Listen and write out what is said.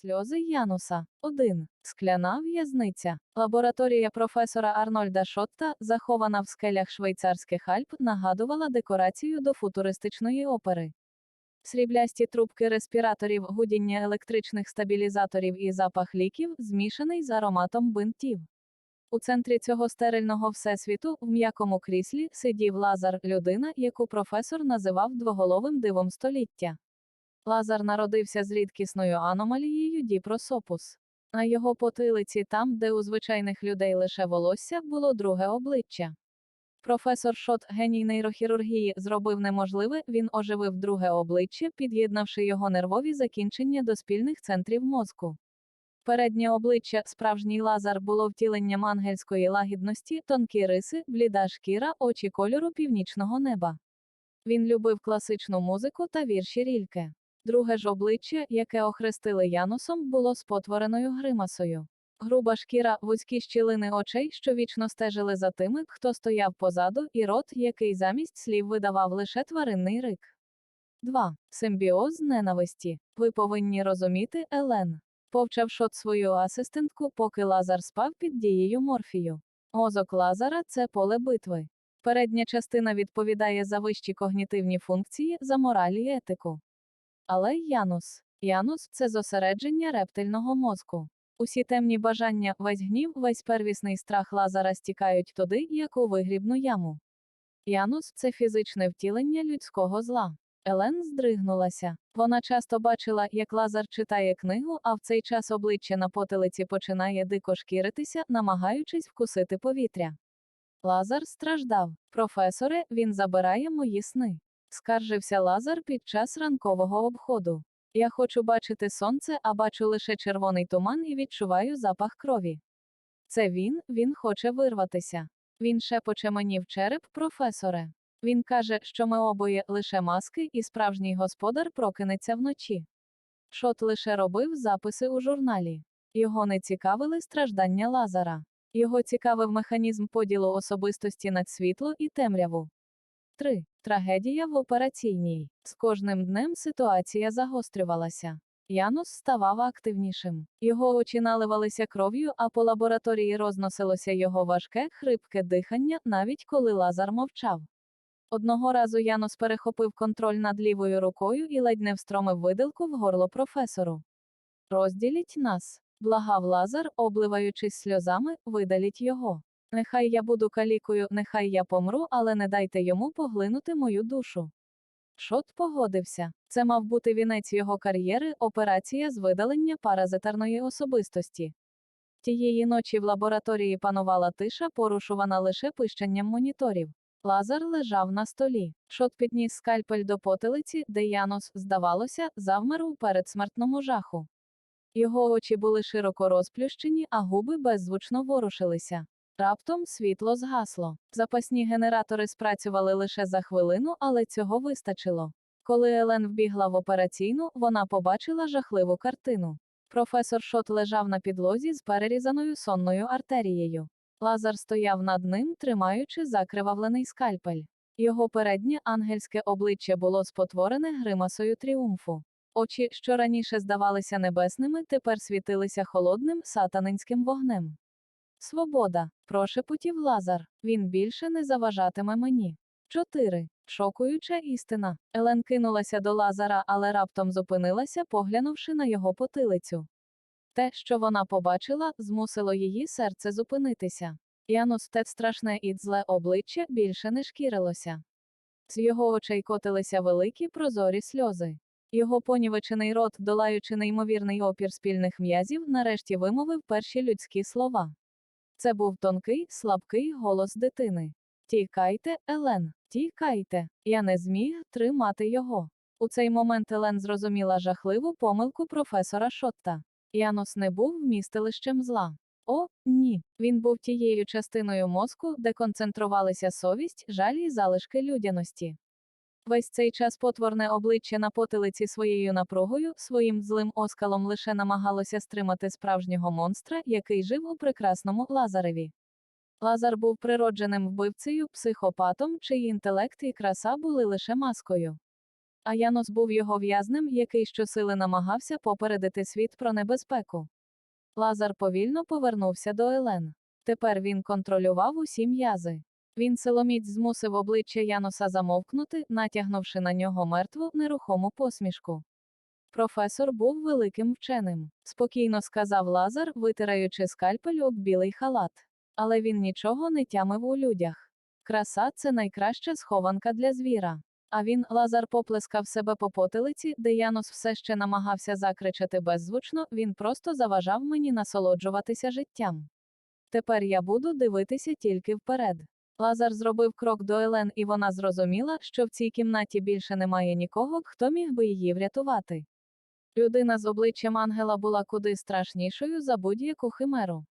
Сльози Януса. 1. Скляна в'язниця. Лабораторія професора Арнольда Шотта, захована в скелях швейцарських Альп, нагадувала декорацію до футуристичної опери. Сріблясті трубки респіраторів, гудіння електричних стабілізаторів і запах ліків, змішаний з ароматом бинтів. У центрі цього стерильного всесвіту, в м'якому кріслі, сидів Лазар, людина, яку професор називав двоголовим дивом століття. Лазар народився з рідкісною аномалією діпросопус. На його потилиці, там, де у звичайних людей лише волосся, було друге обличчя. Професор Шот, геній нейрохірургії, зробив неможливе, він оживив друге обличчя, під'єднавши його нервові закінчення до спільних центрів мозку. Переднє обличчя, справжній лазар, було втіленням ангельської лагідності, тонкі риси, бліда шкіра, очі кольору північного неба. Він любив класичну музику та вірші рільке. Друге ж обличчя, яке охрестили Янусом, було спотвореною гримасою. Груба шкіра, вузькі щілини очей, що вічно стежили за тими, хто стояв позаду, і рот, який замість слів видавав лише тваринний рик. 2. Симбіоз ненависті. Ви повинні розуміти, Елен. Повчав шот свою асистентку, поки Лазар спав під дією морфію. Мозок Лазара це поле битви. Передня частина відповідає за вищі когнітивні функції, за мораль і етику. Але Янус. Янус це зосередження рептильного мозку. Усі темні бажання, весь гнів, весь первісний страх Лазара стікають туди, як у вигрібну яму. Янус це фізичне втілення людського зла. Елен здригнулася. Вона часто бачила, як Лазар читає книгу, а в цей час обличчя на потилиці починає дико шкіритися, намагаючись вкусити повітря. Лазар страждав. Професоре, він забирає мої сни. Скаржився Лазар під час ранкового обходу. Я хочу бачити сонце, а бачу лише червоний туман і відчуваю запах крові. Це він, він хоче вирватися. Він шепоче мені в череп, професоре. Він каже, що ми обоє лише маски, і справжній господар прокинеться вночі. Шот лише робив записи у журналі. Його не цікавили страждання Лазара. Його цікавив механізм поділу особистості на світло і темряву. 3. Трагедія в операційній. З кожним днем ситуація загострювалася. Янус ставав активнішим. Його очі наливалися кров'ю, а по лабораторії розносилося його важке, хрипке дихання, навіть коли Лазар мовчав. Одного разу Янус перехопив контроль над лівою рукою і ледь не встромив виделку в горло професору. Розділіть нас, благав Лазар, обливаючись сльозами, видаліть його. Нехай я буду калікою, нехай я помру, але не дайте йому поглинути мою душу. Шот погодився. Це мав бути вінець його кар'єри, операція з видалення паразитарної особистості. Тієї ночі в лабораторії панувала тиша, порушувана лише пищанням моніторів. Лазар лежав на столі. Шот підніс скальпель до потилиці, де Янус, здавалося, завмер у передсмертному жаху. Його очі були широко розплющені, а губи беззвучно ворушилися. Раптом світло згасло. Запасні генератори спрацювали лише за хвилину, але цього вистачило. Коли Елен вбігла в операційну, вона побачила жахливу картину. Професор Шот лежав на підлозі з перерізаною сонною артерією. Лазар стояв над ним, тримаючи закривавлений скальпель. Його переднє ангельське обличчя було спотворене гримасою тріумфу. Очі, що раніше здавалися небесними, тепер світилися холодним сатанинським вогнем. Свобода, прошепотів Лазар. Він більше не заважатиме мені. 4. Шокуюча істина. Елен кинулася до Лазара, але раптом зупинилася, поглянувши на його потилицю. Те, що вона побачила, змусило її серце зупинитися. Янус те страшне і зле обличчя більше не шкірилося. З його очей котилися великі прозорі сльози. Його понівечений рот, долаючи неймовірний опір спільних м'язів, нарешті вимовив перші людські слова. Це був тонкий, слабкий голос дитини. Тікайте, Елен, тікайте. Я не зміг тримати його. У цей момент Елен зрозуміла жахливу помилку професора Шотта. Янус не був вмістилищем зла. О, ні. Він був тією частиною мозку, де концентрувалися совість, жаль і залишки людяності. Весь цей час потворне обличчя на потилиці своєю напругою, своїм злим оскалом лише намагалося стримати справжнього монстра, який жив у прекрасному Лазареві. Лазар був природженим вбивцею, психопатом, чиї інтелект і краса були лише маскою. А Янус був його в'язнем, який щосили намагався попередити світ про небезпеку. Лазар повільно повернувся до Елен. Тепер він контролював усі м'язи. Він силоміць змусив обличчя Януса замовкнути, натягнувши на нього мертву, нерухому посмішку. Професор був великим вченим, спокійно сказав Лазар, витираючи скальпель об білий халат. Але він нічого не тямив у людях. Краса це найкраща схованка для звіра. А він, Лазар, поплескав себе по потилиці, де Янус все ще намагався закричати беззвучно, він просто заважав мені насолоджуватися життям. Тепер я буду дивитися тільки вперед. Лазар зробив крок до Елен, і вона зрозуміла, що в цій кімнаті більше немає нікого, хто міг би її врятувати. Людина з обличчям ангела була куди страшнішою за будь-яку химеру.